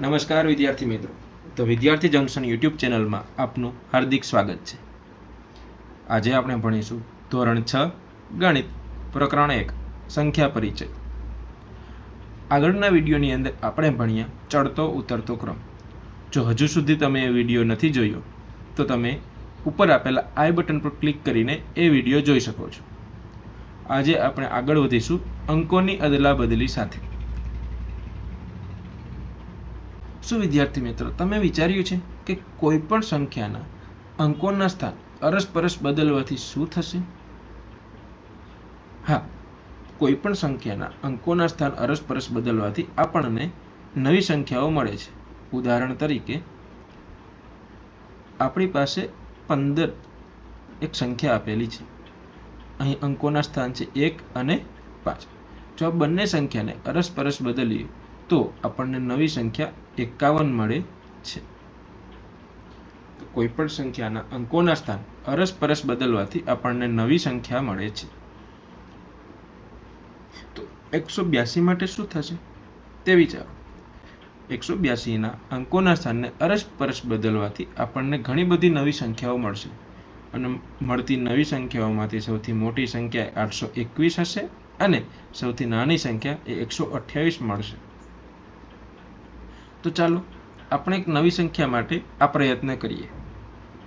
નમસ્કાર વિદ્યાર્થી મિત્રો. તો વિદ્યાર્થી જંકશન યુટ્યુબ ચેનલમાં આપનું હાર્દિક સ્વાગત છે. આજે આપણે ભણીશું ધોરણ છ, ગણિત, પ્રકરણ એક, સંખ્યા પરિચય. આગળના વિડીયોની અંદર આપણે ભણ્યા ચડતો ઉતરતો ક્રમ. જો હજુ સુધી તમે એ વીડિયો નથી જોયો, તો તમે ઉપર આપેલા આઈ બટન પર ક્લિક કરીને એ વીડિયો જોઈ શકો છો. આજે આપણે આગળ વધીશું અંકોની અદલા બદલી સાથે. શું વિદ્યાર્થી મિત્રો, તમે વિચાર્યું છે કે કોઈ પણ સંખ્યાના અંકોના સ્થાન અરસપરસ બદલવાથી શું થશે? હા, કોઈ પણ સંખ્યાના અંકોના સ્થાન અરસપરસ બદલવાથી આપણને નવી સંખ્યાઓ મળે છે. ઉદાહરણ તરીકે, આપણી પાસે પંદર એક સંખ્યા આપેલી છે. અહીં અંકોના સ્થાન છે એક અને પાંચ. જો આ બંને સંખ્યાને અરસપરસ બદલીએ, તો આપણને નવી સંખ્યા એકાવન મળે છે. કોઈપણ કોઈ પણ સંખ્યાના અંકોના સ્થાન અરસપરસ બદલવાથી આપણને નવી સંખ્યા મળે છે. તો એકસો બ્યાસી માટે શું થશે? તે વિચારો. એકસો બ્યાસીના અંકોના સ્થાનને અરસપરસ બદલવાથી આપણને ઘણી બધી નવી સંખ્યાઓ મળશે. અને મળતી નવી સંખ્યાઓમાંથી સૌથી મોટી સંખ્યા આઠસો એકવીસ હશે અને સૌથી નાની સંખ્યા એ એકસો અઠ્યાવીસ મળશે. તો ચાલો આપણે એક નવી સંખ્યા માટે આ પ્રયત્ન કરીએ.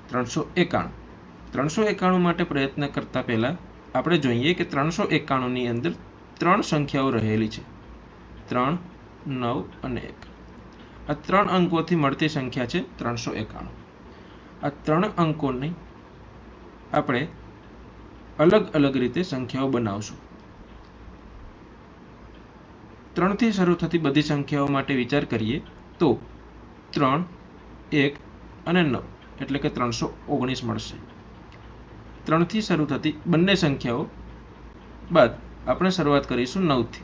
ત્રણસો એકાણું. ત્રણસો એકાણું માટે પ્રયત્ન કરતાં પહેલાં આપણે જોઈએ કે ત્રણસો એકાણુંની અંદર ત્રણ સંખ્યાઓ રહેલી છે. ત્રણ, નવ અને એક. આ ત્રણ અંકોથી મળતી સંખ્યા છે ત્રણસો એકાણું. આ ત્રણ અંકોની આપણે અલગ અલગ રીતે સંખ્યાઓ બનાવશું. ત્રણથી શરૂ થતી બધી સંખ્યાઓ માટે વિચાર કરીએ. તો ત્રણ, એક અને નવ. એટલે કે ત્રણસો ઓગણીસ મળશે. ત્રણથી શરૂ થતી બંને સંખ્યાઓ બાદ આપણે શરૂઆત કરીશું નવથી.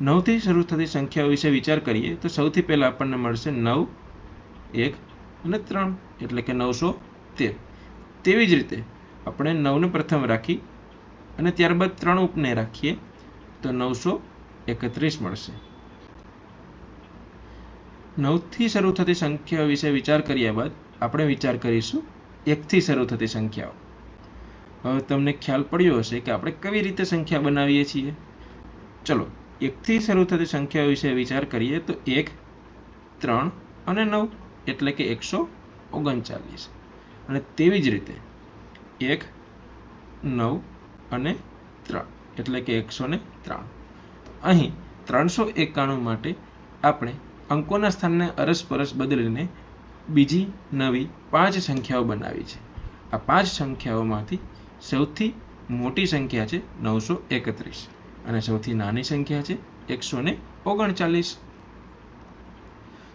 નવથી શરૂ થતી સંખ્યાઓ વિશે વિચાર કરીએ તો સૌથી પહેલાં આપણને મળશે નવ, એક અને ત્રણ. એટલે કે નવસો તેર. તેવી જ રીતે આપણે નવને પ્રથમ રાખી અને ત્યારબાદ ત્રણ ઉપને રાખીએ તો નવસો એકત્રીસ મળશે. નવથી શરૂ થતી સંખ્યાઓ વિશે વિચાર કર્યા બાદ આપણે વિચાર કરીશું એકથી શરૂ થતી સંખ્યાઓ. હવે તમને ખ્યાલ પડ્યો હશે કે આપણે કેવી રીતે સંખ્યા બનાવીએ છીએ? ચલો, એકથી શરૂ થતી સંખ્યાઓ વિશે વિચાર કરીએ તો એક, ત્રણ અને નવ, એટલે કે એકસો ઓગણચાલીસ. અને તેવી જ રીતે એક, નવ અને ત્રણ, એટલે કે એકસો ને ત્રણ. અહીં ત્રણસો એકાણું માટે આપણે અંકોના સ્થાનને અરસપરસ બદલીને બીજી નવી પાંચ સંખ્યાઓ બનાવી છે. આ પાંચ સંખ્યાઓમાંથી સૌથી મોટી સંખ્યા છે નવસો એકત્રીસ અને સૌથી નાની સંખ્યા છે એકસો ને ઓગણચાલીસ.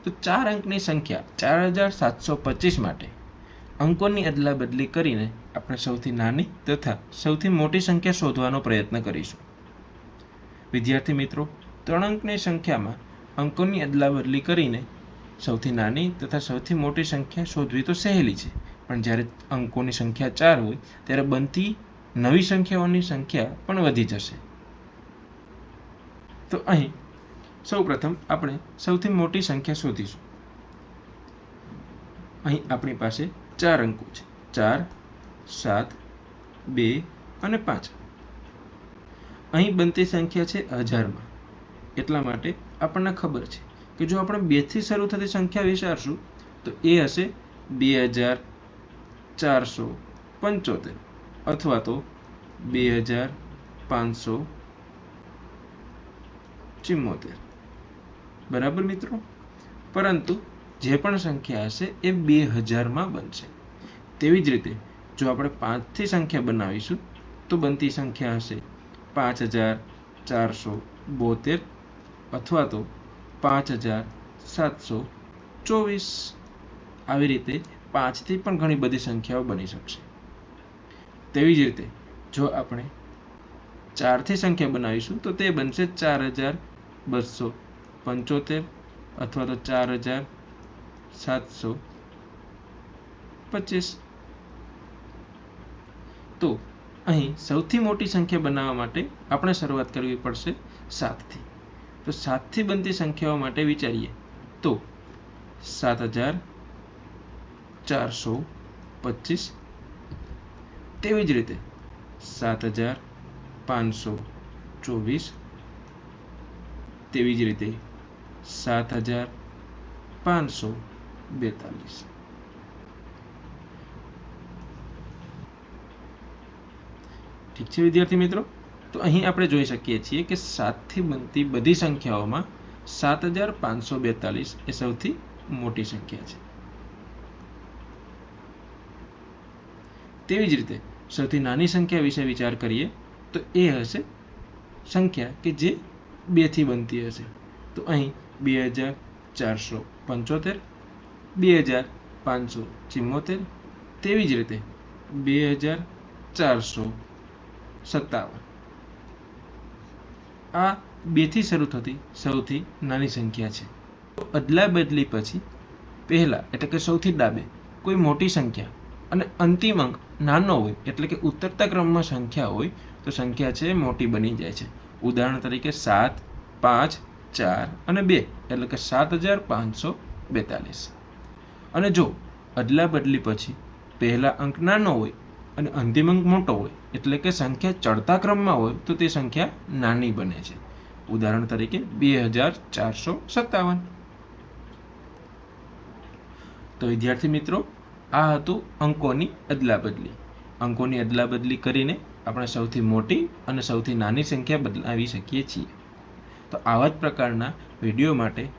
તો ચાર અંકની સંખ્યા ચાર હજાર સાતસો પચીસ માટે અંકોની અદલા બદલી કરીને આપણે સૌથી નાની તથા સૌથી મોટી સંખ્યા શોધવાનો પ્રયત્ન કરીશું. વિદ્યાર્થી મિત્રો, ત્રણ અંકની સંખ્યામાં અંકોની અદલા બદલી કરીને સૌથી નાની તથા સૌથી મોટી સંખ્યા શોધવી તો સહેલી છે. પણ જ્યારે અંકોની સંખ્યા ચાર હોય, ત્યારે બનતી નવી સંખ્યાઓની સંખ્યા પણ વધી જશે. તો અહીં સૌપ્રથમ આપણે સૌથી મોટી સંખ્યા શોધીશું. અહીં આપણી પાસે ચાર અંકો છે. ચાર, સાત, બે અને પાંચ. અહીં બનતી સંખ્યા છે હજારમાં. એટલા માટે આપણને ખબર છે કે જો આપણે બેથી શરૂ થતી સંખ્યા વિચારશું, તો એ હશે બે હજાર ચારસો પંચોતેર અથવા તો બે હજાર પાંચસો ચિમ્મોતેર બરાબર મિત્રો? પરંતુ જે પણ સંખ્યા હશે એ બે હજારમાં બનશે. તેવી જ રીતે જો આપણે પાંચથી સંખ્યા બનાવીશું, તો બનતી સંખ્યા હશે પાંચ હજાર ચારસો બોતેર અથવા તો પાંચ હજાર સાતસો ચોવીસ. આવી રીતે પાંચથી પણ ઘણી બધી સંખ્યાઓ બની શકશે. તેવી જ રીતે જો આપણે ચારથી સંખ્યા બનાવીશું, તો તે બનશે ચાર હજાર બસો પંચોતેર અથવા તો ચાર હજાર સાતસો પચીસ. તો અહીં સૌથી મોટી સંખ્યા બનાવવા માટે આપણે શરૂઆત કરવી પડશે સાતથી. તો તો સાતથી બનતી સંખ્યાઓ માટે વિચારીએ. તો સાત હજાર ચારસો પચીસ. તેવી જ રીતે સાત હજાર પાંચસો ચોવીસ. તેવી જ રીતે સાત હજાર પાંચસો બેતાલીસ. ઠીક છે વિદ્યાર્થી મિત્રો? તો અહીં આપણે જોઈ શકીએ છીએ કે સાતથી બનતી બધી સંખ્યાઓમાં સાત હજાર પાંચસો બેતાલીસ એ સૌથી મોટી સંખ્યા છે. તેવી જ રીતે સૌથી નાની સંખ્યા વિશે વિચાર કરીએ તો એ હશે સંખ્યા કે જે બેથી બનતી હશે. તો અહીં બે હજાર ચારસો પંચોતેર, બે હજાર પાંચસો ચિમ્મોતેર, તેવી જ રીતે બે હજાર ચારસો સત્તાવન. આ બેથી શરૂ થતી સૌથી નાની સંખ્યા છે. અદલા બદલી પછી પહેલાં એટલે કે સૌથી ડાબે કોઈ મોટી સંખ્યા અને અંતિમ અંક નાનો હોય એટલે કે ઉતરતા ક્રમમાં સંખ્યા હોય તો સંખ્યા છે મોટી બની જાય છે. ઉદાહરણ તરીકે સાત, પાંચ, ચાર અને બે એટલે કે સાત હજાર પાંચસો બેતાલીસ. અને જો અદલા બદલી પછી પહેલા અંક નાનો હોય અને અંતિમ અંક મોટો હોય, એટલે કે સંખ્યા ચડતા ક્રમમાં હોય, તો તે સંખ્યા નાની બને છે. ઉદાહરણ તરીકે બે હજાર ચારસો સત્તાવન. તો વિદ્યાર્થી મિત્રો, આ હતું અંકોની અદલાબદલી. અંકોની અદલા બદલી કરીને આપણે સૌથી મોટી અને સૌથી નાની સંખ્યા બદલાવી શકીએ છીએ. તો આવા જ પ્રકારના વીડિયો માટે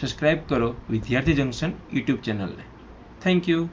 સબસ્ક્રાઈબ કરો વિદ્યાર્થી જંકશન યુટ્યુબ ચેનલને. Thank you